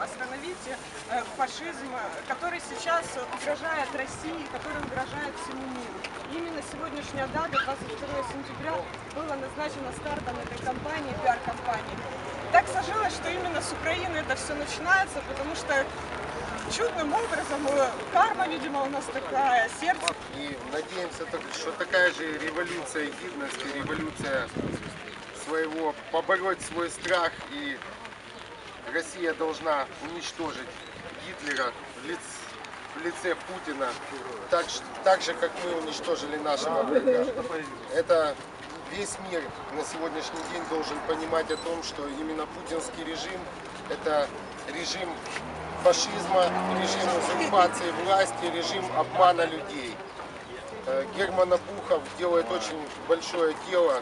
остановить э, фашизм, э, который сейчас угрожает России, который угрожает всему миру. Именно сегодняшняя дата, 22 сентября, была назначена стартом этой кампании, пиар-кампании. Так сложилось, что именно с Украины это все начинается, потому что чудным образом, э, карма, видимо, у нас такая, сердце И надеемся, что такая же революция гидности, революция своего, побороть свой страх и Россия должна уничтожить Гитлера в, лиц- в лице Путина, так, так же, как мы уничтожили нашего врага. Это весь мир на сегодняшний день должен понимать о том, что именно путинский режим – это режим фашизма, режим узурпации власти, режим обмана людей. Э, Герман Обухов делает очень большое дело,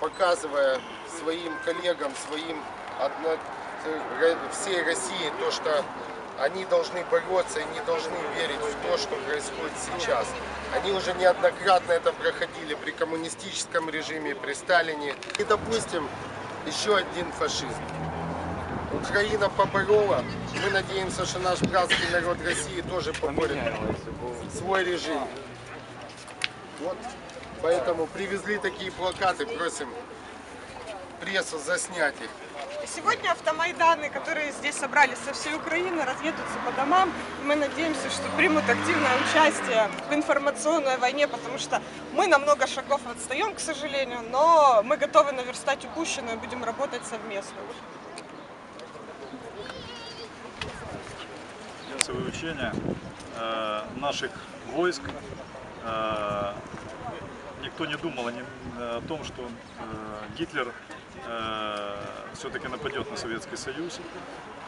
показывая своим коллегам, своим всей России то, что они должны бороться и не должны верить в то, что происходит сейчас. Они уже неоднократно это проходили при коммунистическом режиме, при Сталине. И, допустим, еще один фашизм. Украина поборола. Мы надеемся, что наш братский народ России тоже поборет свой режим. Вот, поэтому привезли такие плакаты, просим прессу заснять их. Сегодня автомайданы, которые здесь собрались со всей Украины, разъедутся по домам. Мы надеемся, что примут активное участие в информационной войне, потому что мы на много шагов отстаем, к сожалению, но мы готовы наверстать упущенное и будем работать совместно. массовые учения э, наших войск. Э, никто не думал о, о том, что э, Гитлер все-таки нападет на Советский Союз.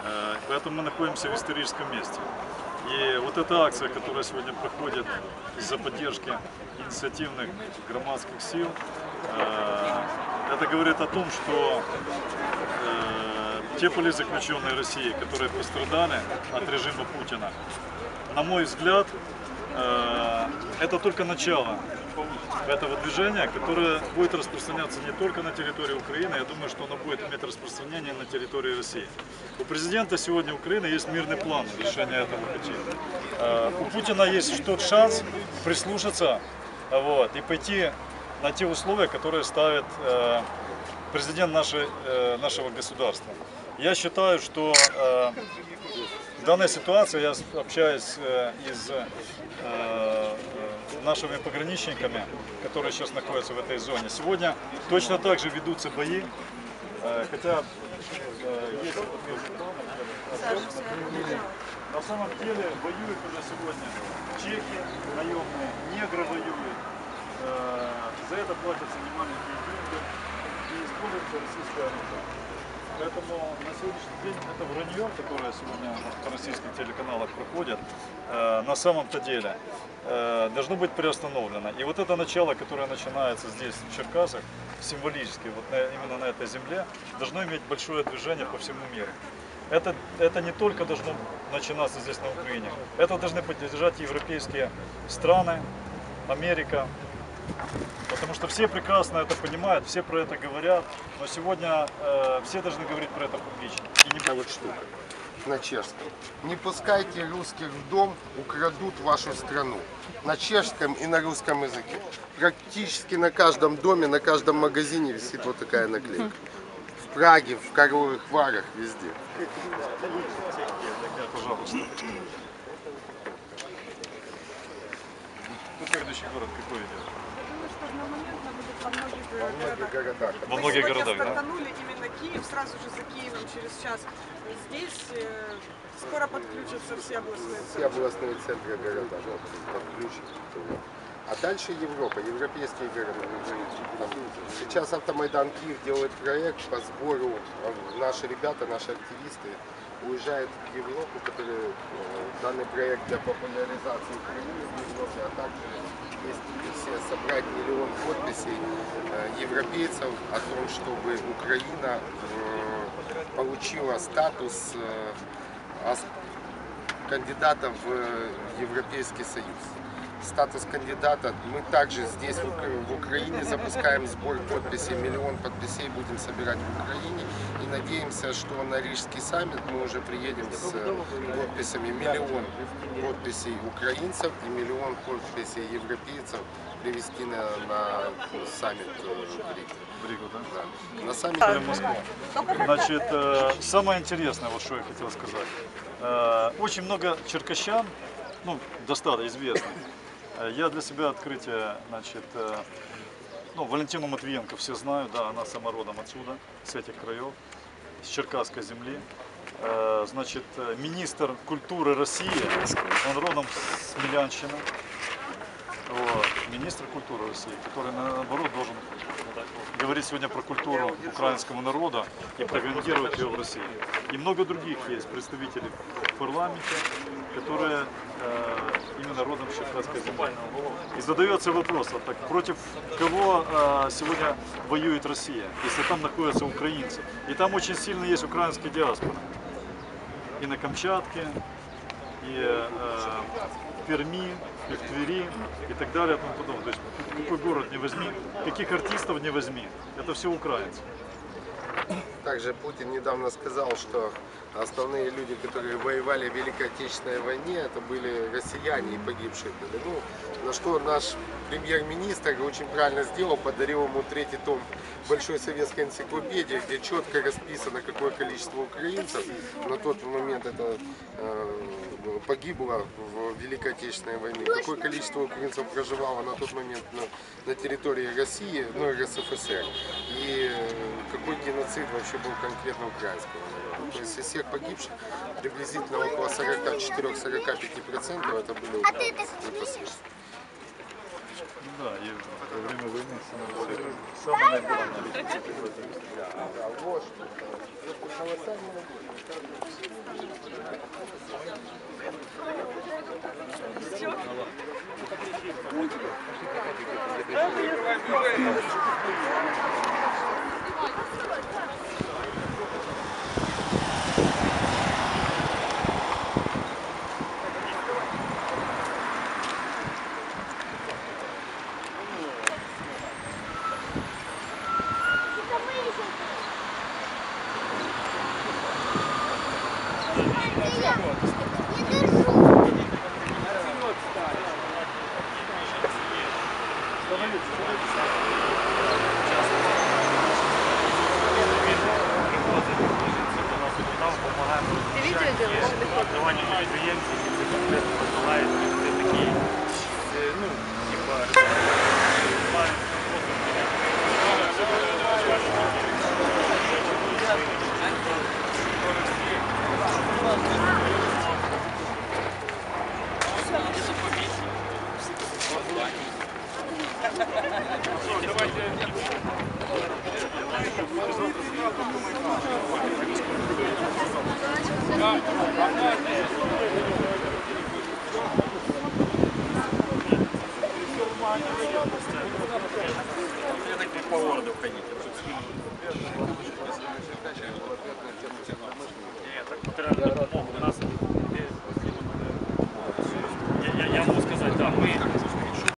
Э, поэтому мы находимся в историческом месте. И вот эта акция, которая сегодня проходит из-за поддержки инициативных громадских сил, э, это говорит о том, что э, те политзаключенные России, которые пострадали от режима Путина, на мой взгляд, э, это только начало этого движения, которое будет распространяться не только на территории Украины, я думаю, что оно будет иметь распространение на территории России. У президента сегодня Украины есть мирный план решения этого пути. Э, У Путина есть тот шанс прислушаться вот, и пойти на те условия, которые ставит э, президент нашей, э, нашего государства. Я считаю, что в данной ситуации я общаюсь и с э, нашими пограничниками, которые сейчас находятся в этой зоне. Сегодня точно так же ведутся бои, э, хотя э, есть на самом деле воюют уже сегодня чехи наемные, негры воюют. Э, За это платятся немаленькие деньги и используется российская оружие. Поэтому на сегодняшний день это вранье, которое сегодня по российских телеканалах проходит, э, на самом-то деле э, должно быть приостановлено. И вот это начало, которое начинается здесь, в Черкасах, символически, вот на- именно на этой земле, должно иметь большое движение по всему миру. Это, это не только должно начинаться здесь на Украине, это должны поддержать европейские страны, Америка, Потому что все прекрасно это понимают, все про это говорят, но сегодня э, все должны говорить про это публично. И не Такая вот штука на чешском. Не пускайте русских в дом, украдут вашу страну. На чешском и на русском языке. Практически на каждом доме, на каждом магазине висит вот такая наклейка. В Праге, в Карловых Варах, везде. пожалуйста. Ну, следующий город какой идет? Городах. Во многих городах, да? стартанули именно Киев, сразу же за Киевом через час. Здесь э, скоро подключатся все областные Все центры. областные центры города вот, подключат. А дальше Европа, европейские города. Сейчас Автомайдан Киев делает проект по сбору, э, наши ребята, наши активисты уезжают в Европу, которые э, данный проект для популяризации Украины в Европе, а также есть миссия собрать миллион подписей э, европейцев о том, чтобы Украина э, получила статус э, кандидата в Европейский Союз. Статус кандидата. Мы также здесь, в Ук- в Украине, запускаем сбор подписей. Миллион подписей будем собирать в Украине. И надеемся, что на Рижский саммит мы уже приедем с э, подписями миллион подписей украинцев и миллион подписей европейцев привести на, на саммит э, в Ригу, да? Да. На саммит Или в Москву. Значит, э, самое интересное, вот что я хотел сказать. Очень много черкащан, ну, достаточно известных. Э, Я для себя открытие, значит, э, ну, Валентину Матвиенко все знают, да, она сама родом отсюда, с этих краев, с Черкасской земли. Э, Значит, министр культуры России, он родом с Милянщины. Вот, министр культуры России, который наоборот должен говорить сегодня про культуру украинского народа и пропагандировать ее в России. И много других есть представителей в парламенте, которые э, именно родом с земли. И задается вопрос, а так, против кого э, сегодня воюет Россия, если там находятся украинцы. И там очень сильно есть украинская диаспора. И на Камчатке, и э, в Перми, и в Твери, и так далее, и тому подобное. То есть какой город не возьми, каких артистов не возьми, это все украинцы. Также Путин недавно сказал, что основные люди, которые воевали в Великой Отечественной войне, это были россияне и погибшие были. Ну, на что наш премьер-министр очень правильно сделал, подарил ему третий том большой советской энциклопедии, где четко расписано, какое количество украинцев на тот момент это э, погибло в Великой Отечественной войне, какое количество украинцев проживало на тот момент на, на территории России, ну и РСФСР, и э, какой геноцид вообще был конкретно украинского народа. То есть из всех погибших приблизительно около 44-45% это были украинцы. Да, и во время войны самое, самое наиболее. По городу ходить. Ні, так матеріальну допомогу. У нас